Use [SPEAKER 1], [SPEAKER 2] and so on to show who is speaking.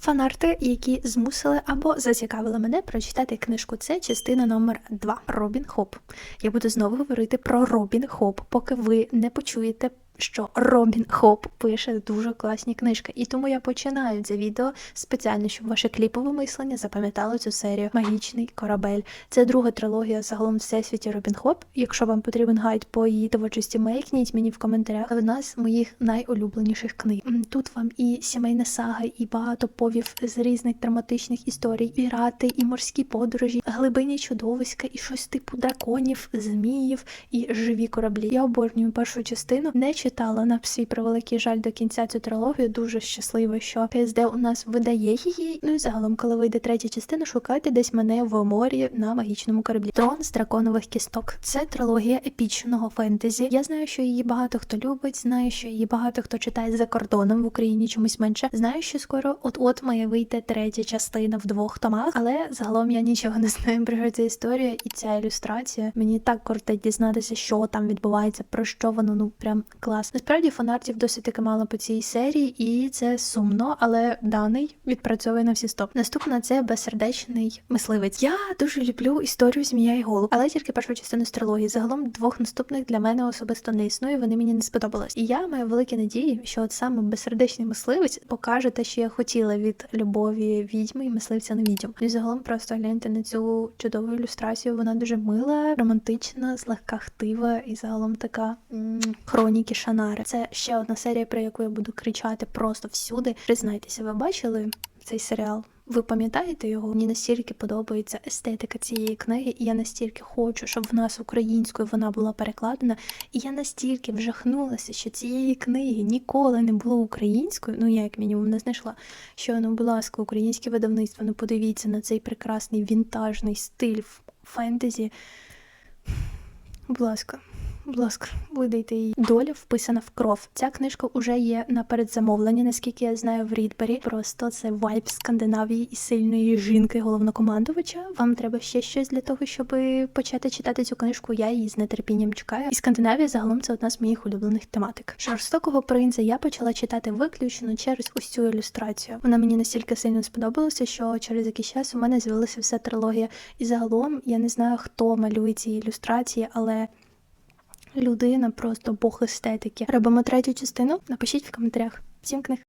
[SPEAKER 1] Фанарти, які змусили або зацікавили мене прочитати книжку. Це частина номер 2 Робін Хоп. Я буду знову говорити про Робін Хоп, поки ви не почуєте. Що Робін Хоп пише дуже класні книжки, і тому я починаю це відео спеціально, щоб ваше кліпове мислення запам'ятало цю серію Магічний корабель. Це друга трилогія загалом всесвіті Робін Хоп. Якщо вам потрібен гайд по її творчості, маякніть мені в коментарях. Одна з моїх найулюбленіших книг. Тут вам і сімейна сага, і багато повів з різних драматичних історій, пірати, і морські подорожі, глибині чудовиська, і щось типу драконів, зміїв і живі кораблі. Я обожнюю першу частину. Не читала на свій превеликий жаль до кінця цю трилогію. Дуже щаслива, що КСД у нас видає її. Ну і загалом, коли вийде третя частина, шукайте десь мене в морі на магічному кораблі. Трон з драконових кісток. Це трилогія епічного фентезі. Я знаю, що її багато хто любить. Знаю, що її багато хто читає за кордоном в Україні чомусь менше. Знаю, що скоро от-от має вийти третя частина в двох томах, але загалом я нічого не знаю про цю історію і ця ілюстрація. Мені так кортить дізнатися, що там відбувається, про що воно ну прям клас. Насправді фанартів досить таки мало по цій серії, і це сумно, але даний відпрацьовує на всі стоп. Наступна це безсердечний мисливець. Я дуже люблю історію змія і голуб, але тільки першу частину з. Загалом двох наступних для мене особисто не існує. Вони мені не сподобались. І я маю великі надії, що от саме безсердечний мисливець покаже те, що я хотіла від любові відьми і мисливця на відьом. Ну і загалом просто гляньте на цю чудову ілюстрацію. Вона дуже мила, романтична, злегка хтива і загалом така м, хроніки Шанари. Це ще одна серія, про яку я буду кричати просто всюди. Признайтеся, ви бачили цей серіал? Ви пам'ятаєте його? Мені настільки подобається естетика цієї книги, і я настільки хочу, щоб в нас українською вона була перекладена. І я настільки вжахнулася, що цієї книги ніколи не було українською. Ну я як мінімум не знайшла. Що ну, будь ласка, українське видавництво. Ну подивіться на цей прекрасний вінтажний стиль фентезі. Будь ласка. Будь ласка, видайте її. Доля вписана в кров. Ця книжка вже є на передзамовленні, наскільки я знаю, в Рідбері. Просто це вайб Скандинавії і сильної жінки головнокомандувача. Вам треба ще щось для того, щоб почати читати цю книжку. Я її з нетерпінням чекаю. І Скандинавія загалом це одна з моїх улюблених тематик. Жорстокого принца я почала читати виключно через ось цю ілюстрацію. Вона мені настільки сильно сподобалася, що через якийсь час у мене з'явилася вся трилогія. І загалом я не знаю, хто малює ці ілюстрації, але. Людина просто бог естетики. Робимо третю частину. Напишіть в коментарях. Всім книг.